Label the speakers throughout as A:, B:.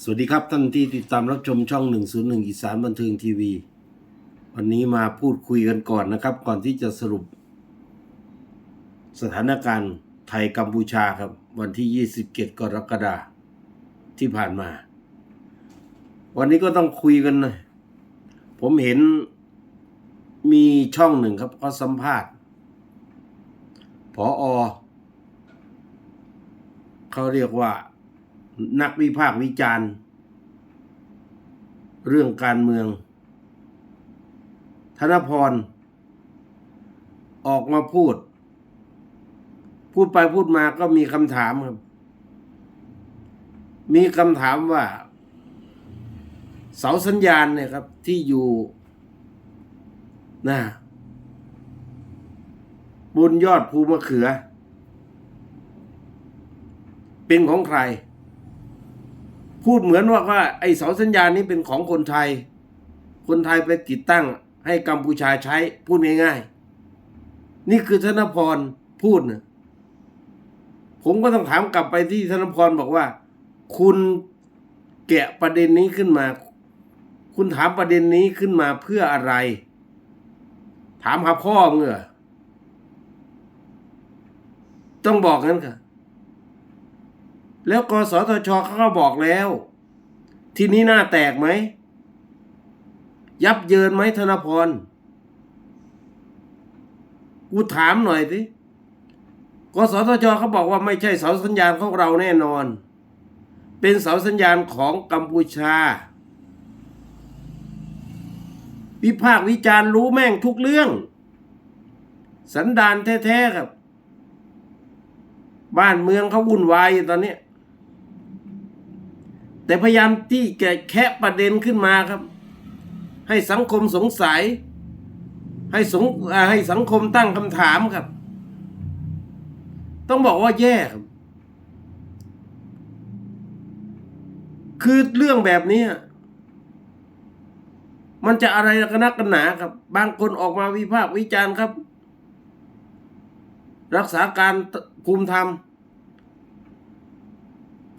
A: สวัสดีครับท่านที่ติดตามรับชมช่อง 101 อีสานบันเทิงทีวี วันนี้มาพูดคุยกันก่อนนะครับ ก่อนที่จะสรุป สถานการณ์ไทยกัมพูชาครับ วันที่ 27 กรกฎาที่ผ่านมา วันนี้ก็ต้องคุยกันหน่อยผมเห็นมีช่องหนึ่งครับเขาสัมภาษณ์พออเขาเรียกว่า นักวิพากษ์วิจารณ์ เรื่องการเมือง ธนพร ออกมาพูด พูดไปพูดมาก็มีคำถามครับ มีคำถามว่า เสาสัญญาณเนี่ยครับ ที่อยู่นะบนยอดภูมะเขือ เป็นของใคร พูดเหมือนว่าว่าไอ้เสาสัญญาณนี้เป็นของคนไทย คนไทยไปติดตั้งให้กัมพูชาใช้พูดง่ายๆ นี่คือธนพรพูดนะผมก็ต้องถามกลับไปที่ธนพรบอกว่า คุณแกะประเด็นนี้ขึ้นมา คุณถามประเด็นนี้ขึ้นมาเพื่ออะไร ถามหาพ่อมึงเหรอต้องบอกงั้นค่ะ แล้วกสทชเขาก็บอกแล้ว ทีนี้หน้าแตกไหม ยับเยินไหมธนพร กูถามหน่อยสิกสทชเขาบอกว่าไม่ใช่เสาสัญญาณของเราแน่นอน เป็นเสาสัญญาณของกัมพูชา วิพากษ์วิจารณ์รู้แม่งทุกเรื่อง สันดานแท้ๆครับ บ้านเมืองเขาวุ่นวายตอนนี้ แต่พยายามที่จะแคะประเด็นขึ้นมาครับ ให้สังคมสงสัย ให้สงให้สังคมตั้งคำถามครับ ต้องบอกว่าแย่ครับ คือเรื่องแบบนี้มันจะอะไรกันนักกันหนาครับ บางคนออกมาวิพากษ์วิจารณ์ครับ รักษาการภูมิธรรม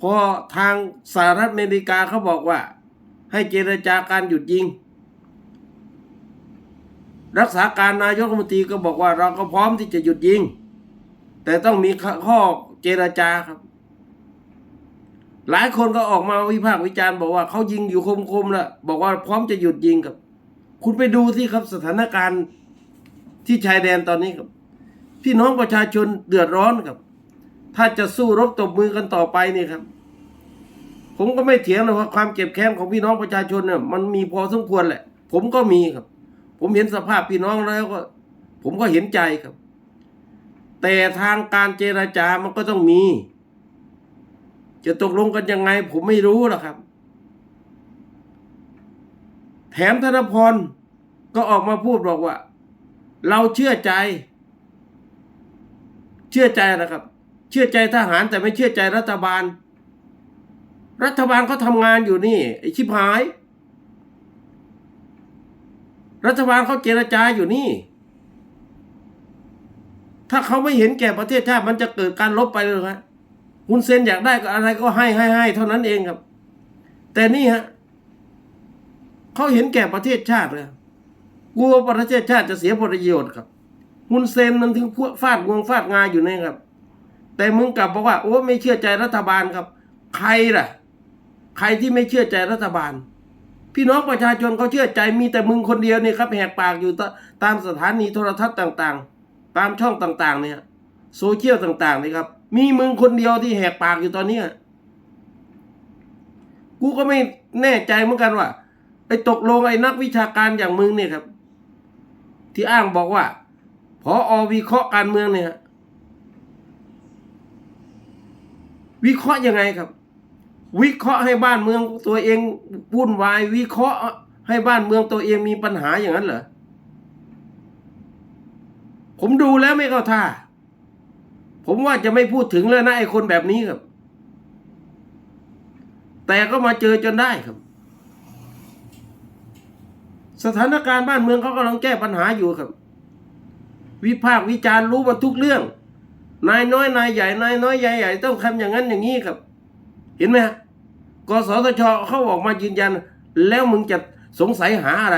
A: พอทางสหรัฐอเมริกาเขาบอกว่า ให้เจรจาการหยุดยิง รักษาการนายกรัฐมนตรีก็บอกว่าเราก็พร้อมที่จะหยุดยิง แต่ต้องมีข้อเจรจาครับ หลายคนก็ออกมาวิพากษ์วิจารณ์บอกว่าเขายิงอยู่คมๆแล้วบอกว่าพร้อมจะหยุดยิงครับ คุณไปดูที่ครับสถานการณ์ที่ชายแดนตอนนี้ครับ พี่น้องประชาชนเดือดร้อนครับ ถ้าจะสู้รบตบมือกันต่อไปนี่ครับ ผมก็ไม่เถียงนะว่าความเจ็บแค้นของพี่น้องประชาชนเนี่ยมันมีพอสมควรแหละ ผมก็มีครับ ผมเห็นสภาพพี่น้องแล้วก็ ผมก็เห็นใจครับ แต่ทางการเจราจามันก็ต้องมี จะตกลงกันยังไง ผมไม่รู้หรอกครับ แถมธนพรก็ออกมาพูดบอกว่า เราเชื่อใจ เชื่อใจนะครับ เชื่อใจทหารแต่ไม่เชื่อใจรัฐบาล รัฐบาลเขาทำงานอยู่นี่ไอชิบหาย รัฐบาลเขาเจรจาอยู่นี่ ถ้าเขาไม่เห็นแก่ประเทศชาติมันจะเกิดการลบไปเลยครับคุณเซนอยากได้ก็อะไรก็ให้ให้ให้เท่านั้นเองครับ แต่นี่ฮะเขาเห็นแก่ประเทศชาติเลยกลัวประเทศชาติจะเสียผลประโยชน์ครับฮุนเซนมันถึงพวกฟาดงวงฟาดงาอยู่นี่ครับ แต่มึงกลับบอกว่า โอ้ไม่เชื่อใจรัฐบาลครับ ใครล่ะ ใครที่ไม่เชื่อใจรัฐบาล พี่น้องประชาชนเขาเชื่อใจมีแต่มึงคนเดียวนี่ครับแหกปากอยู่ตตามสถานีโทรทัศน์ต่างๆ ตามช่องต่าง ๆ เนี่ยโซเชียลต่างๆนี่ครับ มีมึงคนเดียวที่แหกปากอยู่ตอนเนี้ยกูก็ไม่แน่ใจเหมือนกันว่าไอ้ตกลงไอ้นักวิชาการอย่างมึงเนี่ยครับ ที่อ้างบอกว่าพออวิเคราะห์การเมืองเนี่ย วิเคราะห์ยังไงครับ วิเคราะห์ให้บ้านเมืองตัวเองวุ่นวาย วิเคราะห์ให้บ้านเมืองตัวเองมีปัญหาอย่างนั้นเหรอผมดูแล้วไม่เข้าท่า ผมว่าจะไม่พูดถึงแล้วนะไอ้คนแบบนี้ครับ แต่ก็มาเจอจนได้ครับ สถานการณ์บ้านเมืองเขากำลังแก้ปัญหาอยู่ครับ วิพากษ์วิจารณ์รู้มาทุกเรื่อง นายน้อยนายใหญ่นายน้อยใหญ่ใหญ่ต้องทำอย่างนั้นอย่างนี้ครับ เห็นไหมฮะกสทชเขาออกมายืนยัน แล้วมึงจะสงสัยหาอะไร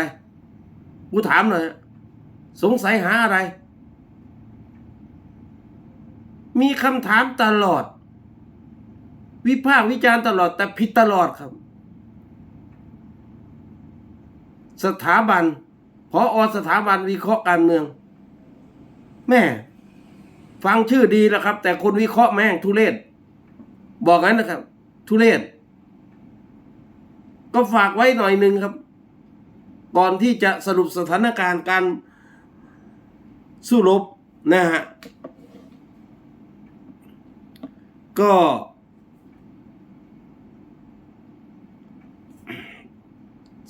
A: กูถามหน่อยสงสัยหาอะไร มีคำถามตลอด วิพากษ์วิจารณ์ตลอดแต่ผิดตลอดครับ สถาบันพออสถาบันวิเคราะห์การเมือง แม่ ฟังชื่อดีแล้วครับ แต่คนวิเคราะห์แม่งทุเรศ บอกงั้นนะครับ ทุเรศ ก็ฝากไว้หน่อยหนึ่งครับ ก่อนที่จะสรุปสถานการณ์การสู้รบนะฮะ ก็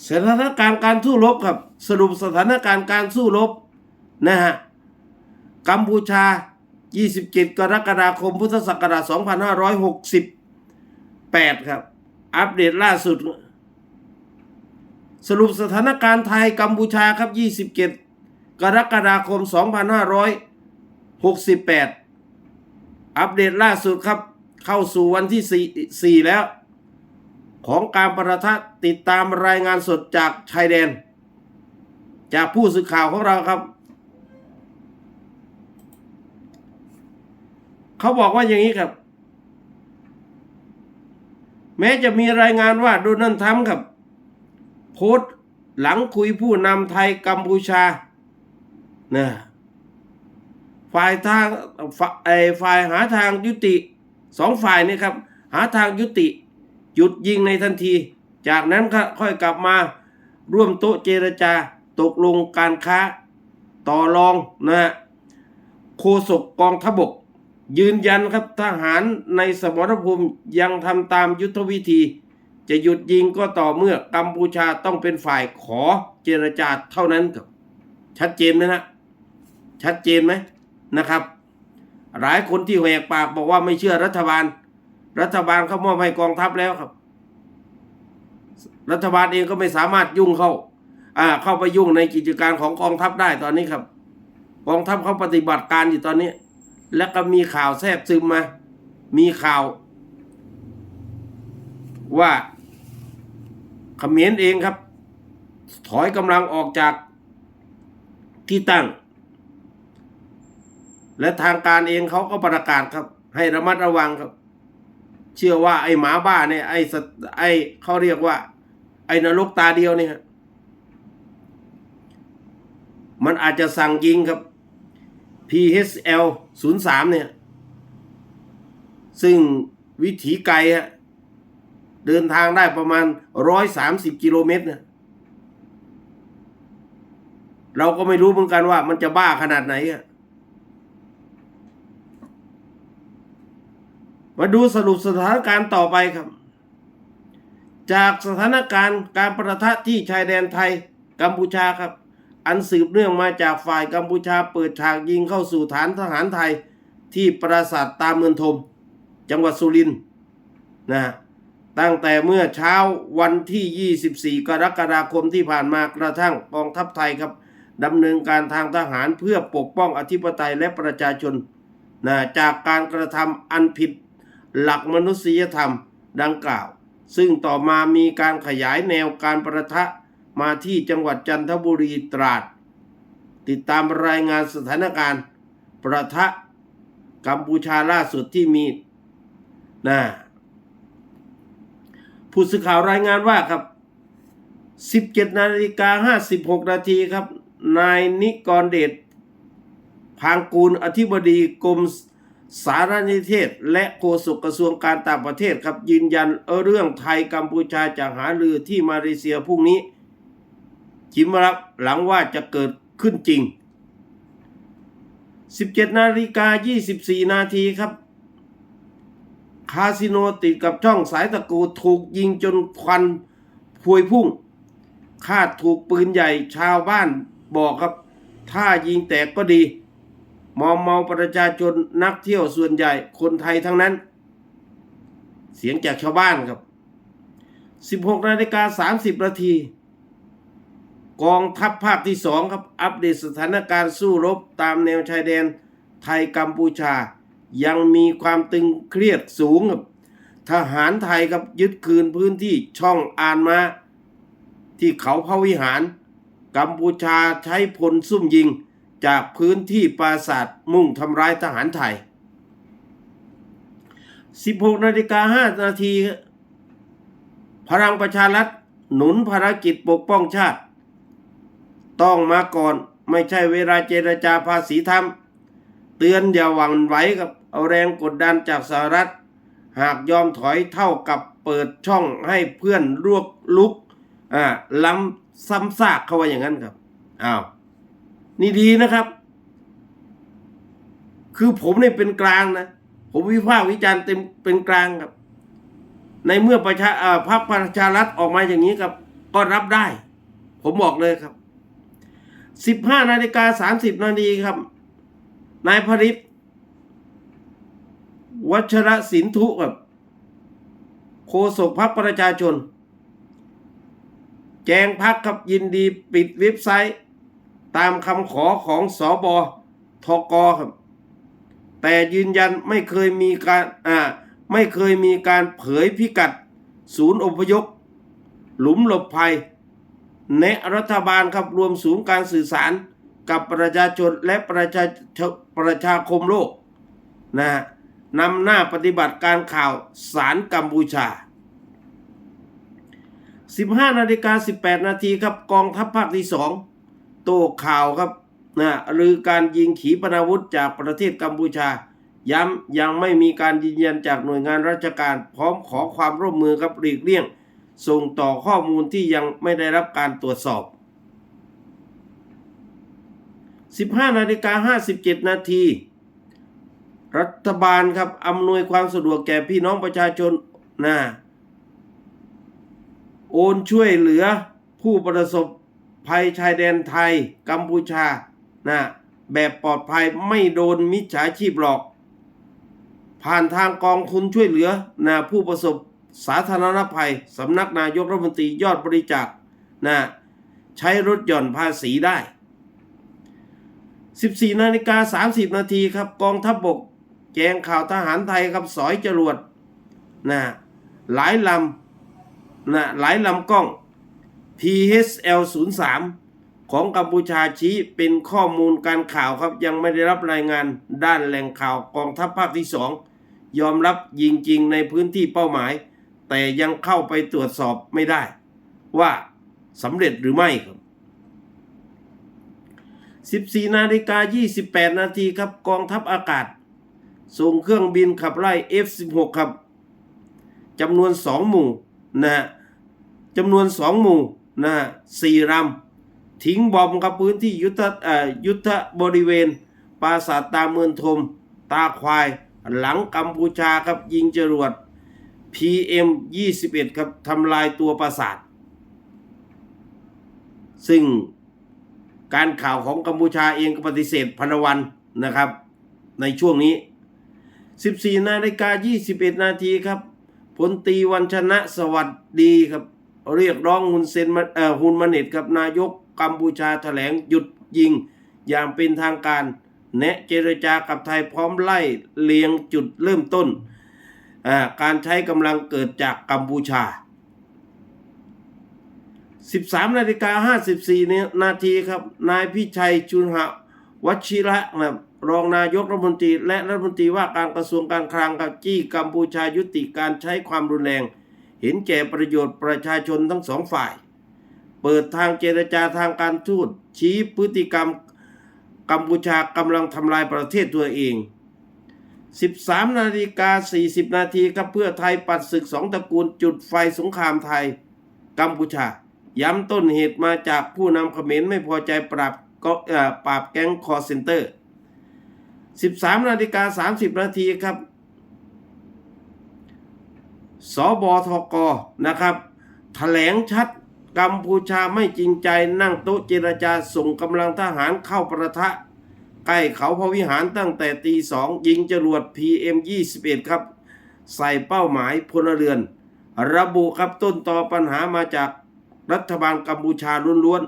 A: สถานการณ์การสู้รบครับ สรุปสถานการณ์การสู้รบนะฮะ กัมพูชา 27 กรกฎาคมพุทธศักราช2568 ครับ อัปเดตล่าสุด สรุปสถานการณ์ไทยกัมพูชาครับ 27 กรกฎาคม 2568 อัปเดตล่าสุดครับ เข้าสู่วันที่ 4 แล้ว ของการประทะติดตามรายงานสดจากชายแดน จากผู้สื่อข่าวของเราครับ เขาบอกว่าอย่างนี้ครับ แม้จะมีรายงานว่าโดนัลด์ทรัมป์ครับ โพสต์หลังคุยผู้นำไทยกัมพูชานะฝ่ายทางฝ่ายไอฝ่ายหาทางยุติสองฝ่ายนี่ครับ หาทางยุติ หยุดยิงในทันที จากนั้นก็ค่อยกลับมาร่วมโต๊ะเจรจาตกลงการค้าต่อรองนะฮะโฆษกกองทบก ยืนยันครับทหารในสมรภูมิยังทำตามยุทธวิธี จะหยุดยิงก็ต่อเมื่อกัมพูชาต้องเป็นฝ่ายขอเจรจาเท่านั้นครับ ชัดเจนไหมนะชัดเจนไหมนะครับ หลายคนที่แหวกปากบอกว่าไม่เชื่อรัฐบาล รัฐบาลเขามอบให้กองทัพแล้วครับ รัฐบาลเองก็ไม่สามารถยุ่งเข้าอ่าเข้าไปยุ่งในกิจการของกองทัพได้ตอนนี้ครับ กองทัพเขาปฏิบัติการอยู่ตอนนี้ แล้วก็มีข่าวแทรกซึมมา มีข่าว ว่าเขมรเองครับ ถอยกำลังออกจากที่ตั้ง และทางการเองเขาก็ประกาศครับ ให้ระมัดระวังครับ เชื่อว่าไอ้หมาบ้าเนี่ยไอ้ไอ้เขาเรียกว่า ไอ้นรกตาเดียวเนี่ยมันอาจจะสั่งยิงครับ PHL 03เนี่ย ซึ่งวิถีไกลฮะเดินทางได้ประมาณ 130 กิโลเมตรนะเราก็ไม่รู้เหมือนกันว่ามันจะบ้าขนาดไหนอะมาดูสรุปสถานการณ์ต่อไปครับ จากสถานการณ์การประทะที่ชายแดนไทยกัมพูชาครับ อันสืบเนื่องมาจากฝ่ายกัมพูชาเปิดฉากยิงเข้าสู่ฐานทหารไทยที่ปราสาทตาเมืองทม จังหวัดสุรินทร์นะฮะตั้งแต่เมื่อเช้าวันที่ 24 กรกฎาคมที่ผ่านมากระทั่งกองทัพไทยครับดำเนินการทางทหารเพื่อปกป้องอธิปไตยและประชาชนนะจากการกระทำอันผิดหลักมนุษยธรรมดังกล่าว ซึ่งต่อมามีการขยายแนวการประทะ มาที่จังหวัดจันทบุรีตราด ติดตามรายงานสถานการณ์ ประทะกัมพูชาล่าสุดที่มีนะผู้สื่อข่าวรายงานว่าครับ 17นาฬิกา56 นาทีครับ นายนิกรเดชพางกูลอธิบดีกรมสารนิเทศ และโฆษกกระทรวงการต่างประเทศครับยืนยันเรื่องไทยกัมพูชาจะหารือที่มาเลเซียพรุ่งนี้ ชิมรับหลังว่าจะเกิดขึ้นจริง 17 นาฬิกา 24 นาทีครับ คาสิโนติดกับช่องสายตะกูถูกยิงจนควันพวยพุ่ง คาดถูกปืนใหญ่ชาวบ้านบอกครับ ถ้ายิงแตกก็ดี มอมเมาประชาชนนักเที่ยวส่วนใหญ่คนไทยทั้งนั้น เสียงจากชาวบ้านครับ 16 นาฬิกา 30 นาที กองทัพภาคที่สองครับ อัปเดตสถานการณ์สู้รบตามแนวชายแดนไทยกัมพูชา ยังมีความตึงเครียดสูงครับทหารไทยครับยึดคืนพื้นที่ช่องอานมา ที่เขาพระวิหาร กัมพูชาใช้พลซุ่มยิง จากพื้นที่ปราสาทมุ่งทำร้ายทหารไทย 16นาฬิกา5นาทีพลังประชารัฐหนุนภารกิจปกป้องชาติ ต้องมาก่อนไม่ใช่เวลาเจรจาภาษีทำเตือนอย่าหวั่นไหวกับเอาแรงกดดันจากสหรัฐ หากยอมถอยเท่ากับเปิดช่องให้เพื่อนรวกลุกอ่าล้ำซ้ำซากเขาว่าอย่างนั้นครับอ้าวนี่ดีนะครับ คือผมเนี่ยเป็นกลางนะ ผมวิพากษ์วิจารณ์เต็มเป็นกลางครับ ในเมื่อประชาอ่าพรรคประชารัฐออกมาอย่างนี้ครับ ก็รับได้ ผมบอกเลยครับ สิบห้านาฬิกาสามสิบนาทีครับ นายพริตวัชรศินทุครับโฆษกพรรคประชาชน แจงพักครับยินดีปิดเว็บไซต์ ตามคำขอของสอบอทกครับ แต่ยืนยันไม่เคยมีการอ่าไม่เคยมีการเผยพิกัด ศูนย์อพยพหลุมหลบภัย แนะรัฐบาลครับรวมศูนย์การสื่อสารกับประชาชนและประชาประชาคมโลกนะฮะนำหน้าปฏิบัติการข่าวสารกัมพูชา 15นาฬิกา18 นาทีครับกองทัพภาคที่ 2 โต้ข่าวครับนะหรือการยิงขีปนาวุธจากประเทศกัมพูชา ย้ำยังไม่มีการยืนยันจากหน่วยงานราชการ พร้อมขอความร่วมมือครับหลีกเลี่ยง ส่งต่อข้อมูลที่ยังไม่ได้รับการตรวจสอบ 15นาฬิกา57 นาที รัฐบาลครับอำนวยความสะดวกแก่พี่น้องประชาชนนะโอนช่วยเหลือผู้ประสบภัยชายแดนไทยกัมพูชานะแบบปลอดภัยไม่โดนมิจฉาชีพหลอก ผ่านทางกองทุนช่วยเหลือนะผู้ประสบ สาธารณภัยสำนักนายกรัฐมนตรียอดบริจาคนะใช้รถหย่อนภาษีได้ 14 นาฬิกา 30 นาทีครับกองทัพบบกแจ้งข่าวทหารไทยครับสอยจรวดนะหลายลำนะหลายลำกล้อง PHL 03ของกัมพูชาชี้เป็นข้อมูลการข่าวครับยังไม่ได้รับรายงานด้านแหล่งข่าวกองทัพภาคที่สองยอมรับยิงจริงในพื้นที่เป้าหมาย แต่ยังเข้าไปตรวจสอบไม่ได้ ว่าสำเร็จหรือไม่ครับ14นาฬิกา 28 นาทีครับกองทัพอากาศ ส่งเครื่องบินขับไล่ F16 ครับจำนวนสองหมู่นะจำนวนสองหมู่นะสี่ลำทิ้งบอมกับพื้นที่ยุทธเอ่อยุทธบริเวณ ปราสาทตาเมืองทม ตาควาย หลังกัมพูชาครับยิงจรวด PM 21 ครับทำลายตัวปราสาท ซึ่งการข่าวของกัมพูชาเองก็ปฏิเสธพันวันนะครับ ในช่วงนี้ 14 นาฬิกา 21 นาทีครับพลตีวันชนะสวัสดีครับ เรียกร้องฮุนเซนมาเอ่อฮุนมาเน็ตครับนายกกัมพูชาแถลงหยุดยิงอย่างเป็นทางการ แนะเจรจากับไทยพร้อมไล่เลียงจุดเริ่มต้น การใช้กำลังเกิดจากกัมพูชา 13นาฬิกา54นาทีครับ นายพิชัยจุนหะวชิระนะรองนายกรัฐมนตรี และรัฐมนตรีว่าการกระทรวงการคลังกับจี้กัมพูชายุติการใช้ความรุนแรง เห็นแก่ประโยชน์ประชาชนทั้งสองฝ่าย เปิดทางเจรจาทางการทูตชี้พฤติกรรมกัมพูชากำลังทำลายประเทศตัวเอง 13 นาฬิกา 40 นาทีครับเพื่อไทยปัดศึกสองตระกูลจุดไฟสงครามไทย กัมพูชา ย้ำต้นเหตุมาจากผู้นำเขมรไม่พอใจปราบก็อ่อปราบแก๊งคอร์เซนเตอร์ 13 นาฬิกา 30 นาทีครับ สบทกนะครับถแถลงชัดกัมพูชาไม่จริงใจนั่งโต๊ะเจรจาส่งกำลังทหารเข้าประทะ ใกล้เขาพระวิหารตั้งแต่ตีสองยิงจรวด PM 21 ครับ ใส่เป้าหมายพลเรือน ระบุครับต้นต่อปัญหามาจากรัฐบาลกัมพูชาล้วน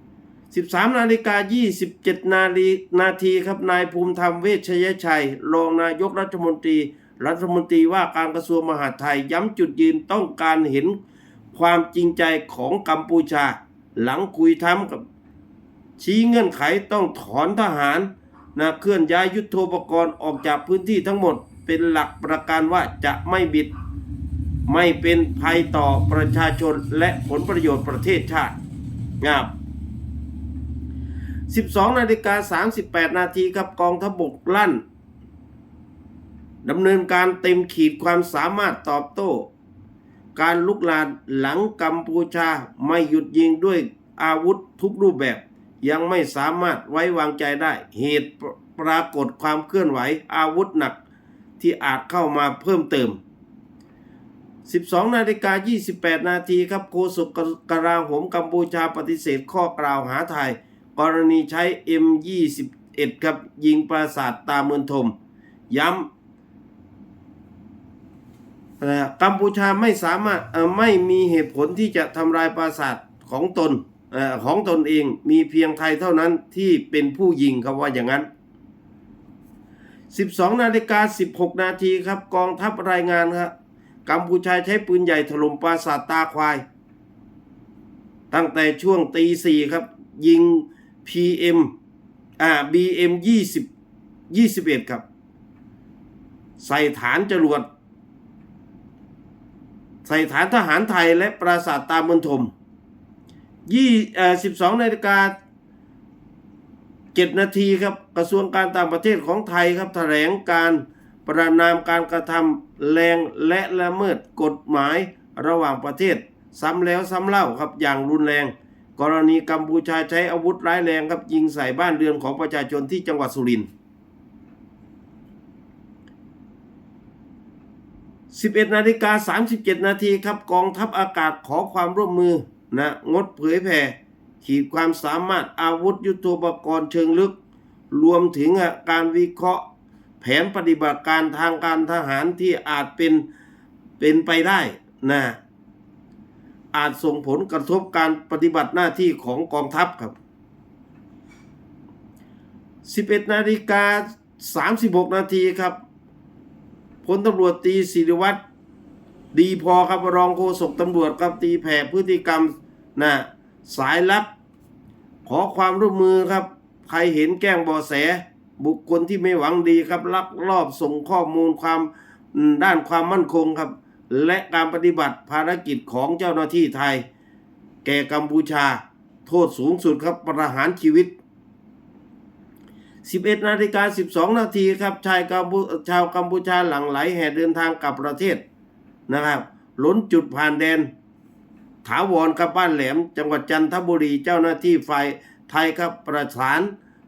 A: ๆ 13 นาฬิกา 27 นาฬินาทีครับนายภูมิธรรมเวชยชัย รองนายกรัฐมนตรี รัฐมนตรีว่าการกระทรวงมหาดไทยย้ำจุดยืนต้องการเห็นความจริงใจของกัมพูชา หลังคุยทำกับ ชี้เงื่อนไขต้องถอนทหารนะเคลื่อนย้ายยุทโธปกรณ์ออกจากพื้นที่ทั้งหมด เป็นหลักประกันว่าจะไม่บิด ไม่เป็นภัยต่อประชาชนและผลประโยชน์ประเทศชาติงาบ12นาฬิกา38 นาทีครับกองทพบกลั่นดำเนินการเต็มขีดความสามารถตอบโต้ การลุกลานหลังกัมพูชาไม่หยุดยิงด้วยอาวุธทุกรูปแบบ ยังไม่สามารถไว้วางใจได้ เหตุปรากฏความเคลื่อนไหวอาวุธหนักที่อาจเข้ามาเพิ่มเติม 12 นาฬิกา 28 นาทีครับโฆษกกลาโหมกัมพูชาปฏิเสธข้อกล่าวหาไทย กรณีใช้ M21 ครับยิงปราสาทตาเมือนทม ย้ำกัมพูชาไม่สามารถไม่มีเหตุผลที่จะทำลายปราสาทของตน ของตนเองมีเพียงไทยเท่านั้นที่เป็นผู้ยิงครับว่าอย่างนั้น 12นาฬิกา16 นาทีครับกองทัพรายงานครับกัมพูชาใช้ปืนใหญ่ถล่มปราสาทตาควาย ตั้งแต่ช่วงตีสี่ครับ ยิง PM อ่า BM 20 21 ครับ ใส่ฐานจรวด ใส่ฐานทหารไทยและปราสาทตามณฑล ยี่เอ่อสิบสองนาฬิกาเจ็ดนาทีครับกระทรวงการต่างประเทศของไทยครับแถลงการประนามการกระทำแรงและละเมิดกฎหมายระหว่างประเทศ ซ้ำแล้วซ้ำเล่าครับอย่างรุนแรง กรณีกัมพูชาใช้อาวุธร้ายแรงครับยิงใส่บ้านเรือนของประชาชนที่จังหวัดสุรินทร์11นาฬิกา37นาทีครับกองทัพอากาศขอความร่วมมือ นะงดเผยแผ่ขีดความสามารถอาวุธยุทโธปกรณ์เชิงลึก รวมถึงการวิเคราะห์ แผนปฏิบัติการทางการทหารที่อาจเป็นเป็นไปได้นะอาจส่งผลกระทบการปฏิบัติหน้าที่ของกองทัพครับ 11 นาฬิกา 36 นาทีครับพลตำรวจตีศิริวัตรดีพอครับรองโฆษกตำรวจครับตีแผ่พฤติกรรม นะสายลับ ขอความร่วมมือครับ ใครเห็นแกล้งบอแส บุคคลที่ไม่หวังดีครับลักลอบส่งข้อมูลความด้านความมั่นคงครับ และการปฏิบัติภารกิจของเจ้าหน้าที่ไทย แก่กัมพูชา โทษสูงสุดครับประหารชีวิต 11นาฬิกา12 นาทีครับชายกัมพูชาวกัมพูชาหลังไหลแห่เดินทางกลับประเทศนะครับล้นจุดผ่านแดน ถาวรครับบ้านแหลม จังหวัดจันทบุรีเจ้าหน้าที่ฝ่ายไทยครับประสาน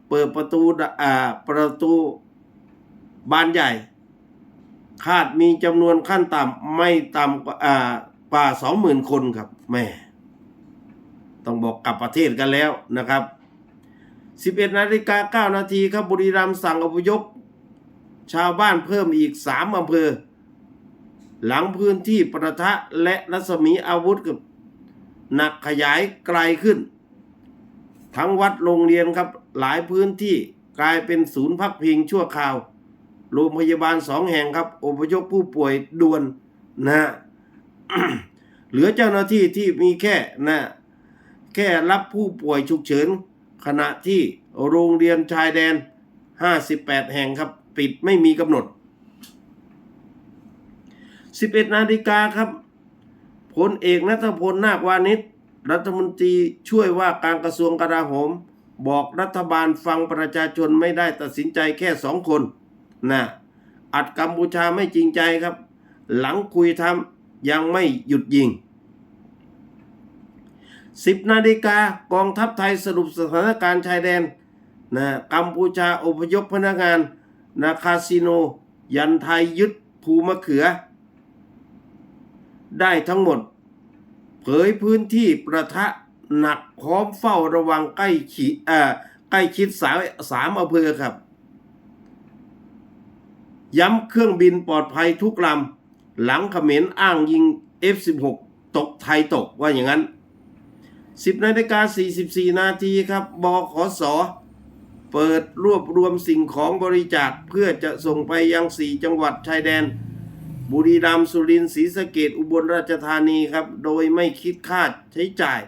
A: เปิดประตูอ่าประตูบานใหญ่ คาดมีจำนวนขั้นต่ำไม่ต่ำกว่าอ่ากว่าสองหมื่นคนครับแม่ต้องบอกกลับประเทศกันแล้วนะครับ 11นาฬิกา9นาทีครับบุรีรัมย์สั่งอพยพชาวบ้านเพิ่มอีก 3อำเภอ หลังพื้นที่ประทะและรัศมีอาวุธกับ หนักขยายไกลขึ้น ทั้งวัดโรงเรียนครับหลายพื้นที่กลายเป็นศูนย์พักพิงชั่วคราว โรงพยาบาลสองแห่งครับอพยพผู้ป่วยด่วนนะเหลือเจ้าหน้าที่ที่มีแค่นะแค่รับผู้ป่วยฉุกเฉิน ขณะที่โรงเรียนชายแดน 58 แห่งครับ ปิดไม่มีกำหนด 11 นาฬิกาครับ พลเอกนัทพลนาควานิชรัฐมนตรีช่วยว่าการกระทรวงกลาโหม บอกรัฐบาลฟังประชาชนไม่ได้ตัดสินใจแค่สองคนนะอัดกัมพูชาไม่จริงใจครับ หลังคุยทำยังไม่หยุดยิง 10 นาฬิกากองทัพไทยสรุปสถานการณ์ชายแดนนะกัมพูชาอพยพพนักงานนาคาสิโน ยันไทยยึดภูมะเขือ ได้ทั้งหมด เผยพื้นที่ประทะหนักพร้อมเฝ้าระวังใกล้ขีเอ่อใกล้ชิดสามสามอำเภอครับ ย้ำเครื่องบินปลอดภัยทุกลำ หลังเขมรอ้างยิง F16 ตกไทยตกว่าอย่างนั้น 10นาฬิกา44 นาทีครับบขสเปิดรวบรวมสิ่งของบริจาคเพื่อจะส่งไปยังสี่จังหวัดชายแดน บุรีรัมย์สุรินทร์ศรีสะเกดอุบลราชธานีครับ โดยไม่คิดค่าใช้จ่าย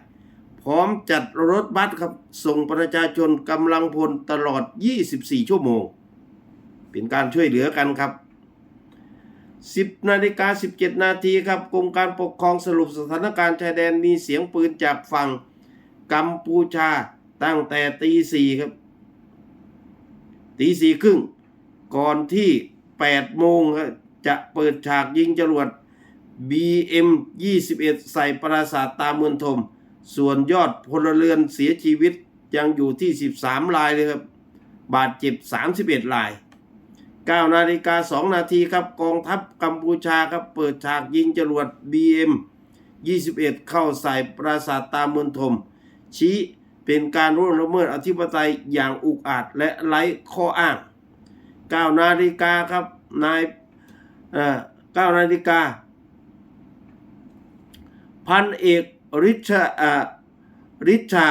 A: พร้อมจัดรถบัสครับ ส่งประชาชนกำลังพลตลอด 24 ชั่วโมง เป็นการช่วยเหลือกันครับ 10นาฬิกา17 นาทีครับกรมการปกครองสรุปสถานการณ์ชายแดนมีเสียงปืนจากฝั่งกัมพูชาตั้งแต่ตีสี่ครับตีสี่ครึ่งก่อนที่8โมงครับ จะเปิดฉากยิงจรวด BM 21 ใส่ปราสาทตาเมืองทม ส่วนยอดพลเรือนเสียชีวิตยังอยู่ที่ 13 รายเลยครับ บาดเจ็บ 31 ราย 9 นาฬิกา 2 นาทีครับ กองทัพกัมพูชาครับ เปิดฉากยิงจรวด BM 21 เข้าใส่ปราสาทตาเมืองทม ชี้เป็นการร่วงละเมิดอธิปไตยอย่างอุกอาจและไร้ข้ออ้าง 9 นาฬิกาครับ นาย เอ่อ9นาฬิกา พันเอกริชาริชา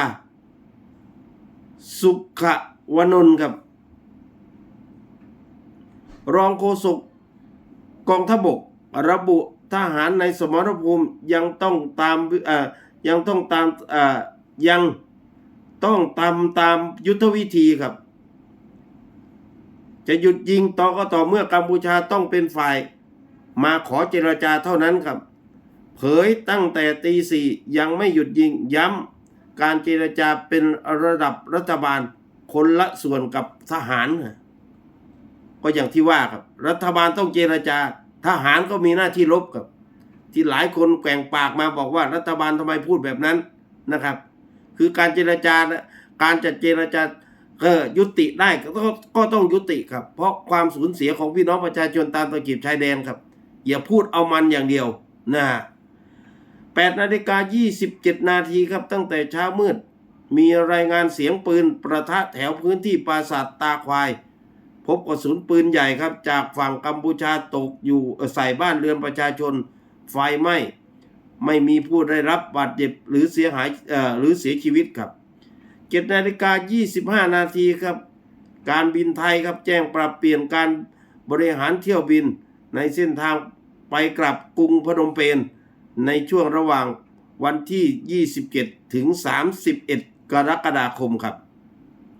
A: สุขวนนท์ครับ รองโฆษกกองทพบก ระบุทหารในสมรภูมิยังต้องตามยังต้องตามยังต้องตามตามยุทธวิธีครับ จะหยุดยิงต่อก็ต่อเมื่อกัมพูชาต้องเป็นฝ่าย มาขอเจรจาเท่านั้นครับ เผยตั้งแต่ตีสี่ยังไม่หยุดยิงย้ำการเจรจาเป็นระดับรัฐบาลคนละส่วนกับทหารนะก็อย่างที่ว่าครับ รัฐบาลต้องเจรจา ทหารก็มีหน้าที่ลบครับ ที่หลายคนแกว่งปากมาบอกว่ารัฐบาลทำไมพูดแบบนั้นนะครับ คือการเจรจานะการจัดเจรจา เออยุติได้ก็ต้องก็ต้องยุติครับ เพราะความสูญเสียของพี่น้องประชาชนตามตะกีบชายแดนครับ อย่าพูดเอามันอย่างเดียวนะฮะ8นาฬิกา27นาทีครับตั้งแต่เช้ามืด มีรายงานเสียงปืนประทะแถวพื้นที่ปราสาทตาควาย พบกระสุนปืนใหญ่ครับ จากฝั่งกัมพูชาตกอยู่ใส่บ้านเรือนประชาชนไฟไหม้ไม่มีผู้ได้รับบาดเจ็บหรือเสียหายหรือเสียชีวิตครับ 7นาฬิกา25 นาทีครับ การบินไทยครับแจ้งปรับเปลี่ยนการบริหารเที่ยวบินในเส้นทางไปกลับกรุงพนมเปญในช่วงระหว่างวันที่ 27 ถึง 31 กรกฎาคมครับ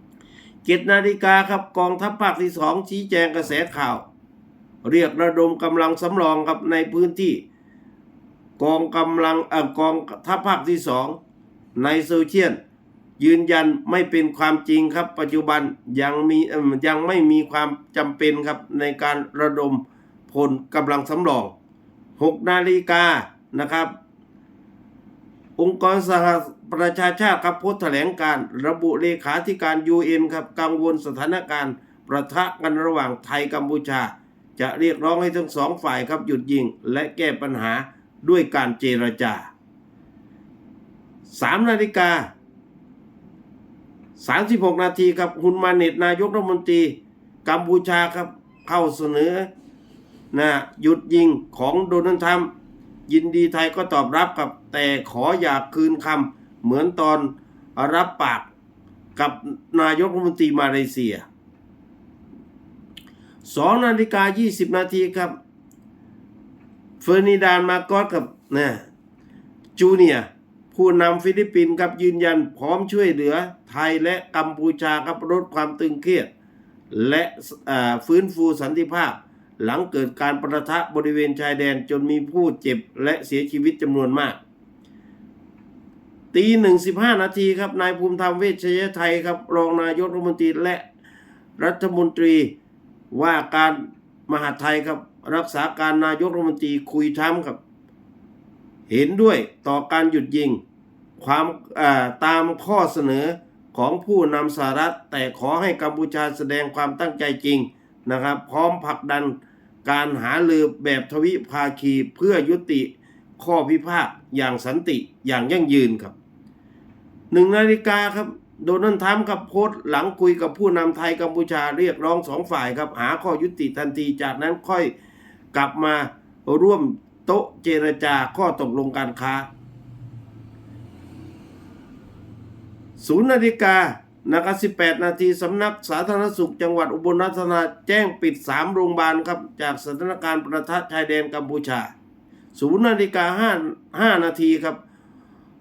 A: 7นาฬิกาครับกองทัพภาคที่ 2 ชี้แจงกระแสข่าว เรียกระดมกำลังสำรองครับในพื้นที่ กองกำลังเอ่อกองทัพภาคที่สองในโซเชียล ยืนยันไม่เป็นความจริงครับ ปัจจุบันยังมียังไม่มีความจำเป็นครับในการระดมพลกำลังสำรอง 6 นาฬิกานะครับ องค์กรสหประชาชาติครับโพสแถลงการระบุเลขาธิการ UN ครับกังวลสถานการณ์ ประทะกันระหว่างไทยกัมพูชา จะเรียกร้องให้ทั้งสองฝ่ายครับหยุดยิง และแก้ปัญหาด้วยการเจรจา 3 นาฬิกา 36 นาทีครับฮุนมาเน็ตนายกรัฐมนตรีกัมพูชาครับเข้าเสนอนะหยุดยิงของโดนัลด์ทรัมป์ยินดีไทยก็ตอบรับครับแต่ขออย่าคืนคำเหมือนตอนรับปากกับนายกรัฐมนตรีมาเลเซีย2นาฬิกา20นาทีครับ เฟอร์นิดานมาโกอสกับนะจูเนียร์ ผู้นำฟิลิปปินส์ครับยืนยันพร้อมช่วยเหลือไทยและกัมพูชาครับลดความตึงเครียด และฟื้นฟูสันติภาพ หลังเกิดการประทะบริเวณชายแดนจนมีผู้เจ็บและเสียชีวิตจำนวนมาก ตีหนึ่งสิบห้านาทีครับนายภูมิธรรมเวชยไทยครับรองนายกรัฐมนตรีและรัฐมนตรีว่าการมหาไทยครับรักษาการนายกรัฐมนตรีคุยช้ำครับ เห็นด้วยต่อการหยุดยิง ความอ่าตามข้อเสนอของผู้นำสหรัฐ แต่ขอให้กัมพูชาแสดงความตั้งใจจริงนะครับ พร้อมผลักดันการหาลือแบบทวิภาคีเพื่อยุติข้อพิพาทอย่างสันติอย่างยั่งยืนครับหนึ่งนาฬิกาครับโดนัลด์ทรัมป์กับโพสหลังคุยกับผู้นำไทยกัมพูชาเรียกร้องสองฝ่ายครับ หาข้อยุติทันทีจากนั้นค่อยกลับมาร่วมโต๊ะเจรจาข้อตกลงการค้า ศูนย์นาฬิกานะครับ 18 นาทีสำนักสาธารณสุขจังหวัดอุบลราชธานีแจ้งปิด 3 โรงพยาบาลครับ จากสถานการณ์ประทะชายแดนกัมพูชา ศูนย์นาฬิกา5 5นาทีครับ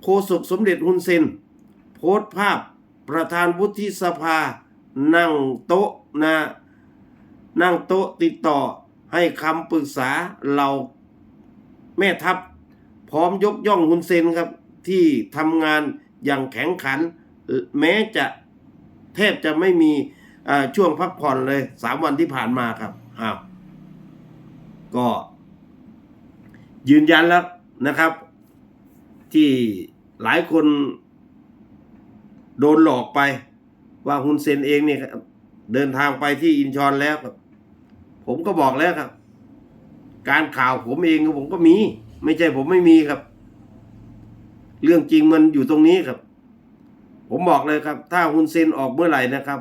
A: โฆษกสมเด็จฮุนเซน โพสต์ภาพประธานวุฒิสภา นั่งโต๊ะนะนั่งโต๊ะติดต่อให้คำปรึกษาเราแม่ทัพ พร้อมยกย่องฮุนเซนครับ ที่ทำงานอย่างแข็งขัน แม้จะแทบจะไม่มีช่วงพักผ่อนเลยสามวันที่ผ่านมาครับอ้าวก็ ยืนยันแล้วนะครับ ที่หลายคนโดนหลอกไป ว่าฮุนเซนเองเนี่ยเดินทางไปที่อินชอนแล้วครับ ผมก็บอกแล้วครับ การข่าวผมเองผมก็มี ไม่ใช่ผมไม่มีครับ เรื่องจริงมันอยู่ตรงนี้ครับ ผมบอกเลยครับ ถ้าฮุนเซนออกเมื่อไหร่นะครับ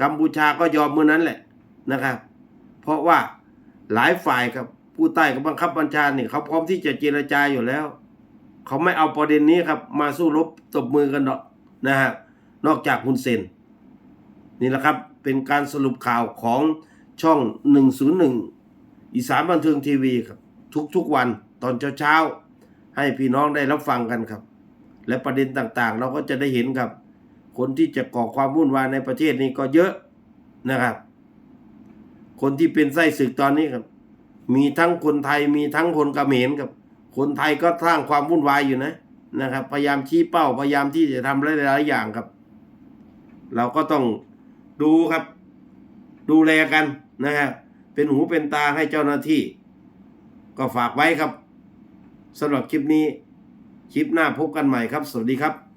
A: กัมพูชาก็ยอมเมื่อนั้นแหละนะครับ เพราะว่าหลายฝ่ายครับผู้ใต้กับบังคับบัญชาเนี่ยเขาพร้อมที่จะเจรจาอยู่แล้ว เขาไม่เอาประเด็นนี้ครับ มาสู้รบตบมือกันหรอกนะฮะนอกจากฮุนเซนนี่แหละครับเป็นการสรุปข่าวของช่อง 101 อีสานบันเทิงทีวีครับ ทุกๆวันตอนเช้าๆให้พี่น้องได้รับฟังกันครับ และประเด็นต่างๆ เราก็จะได้เห็นครับ คนที่จะก่อความวุ่นวายในประเทศนี้ก็เยอะนะครับ คนที่เป็นไส้ศึกตอนนี้ครับ มีทั้งคนไทยมีทั้งคนเขมรครับ คนไทยก็สร้างความวุ่นวายอยู่นะนะครับ พยายามชี้เป้าพยายามที่จะทำหลายๆอย่างครับ เราก็ต้องดูครับ ดูแลกันนะฮะเป็นหูเป็นตาให้เจ้าหน้าที่ ก็ฝากไว้ครับสำหรับคลิปนี้ คลิปหน้าพบกันใหม่ครับ สวัสดีครับ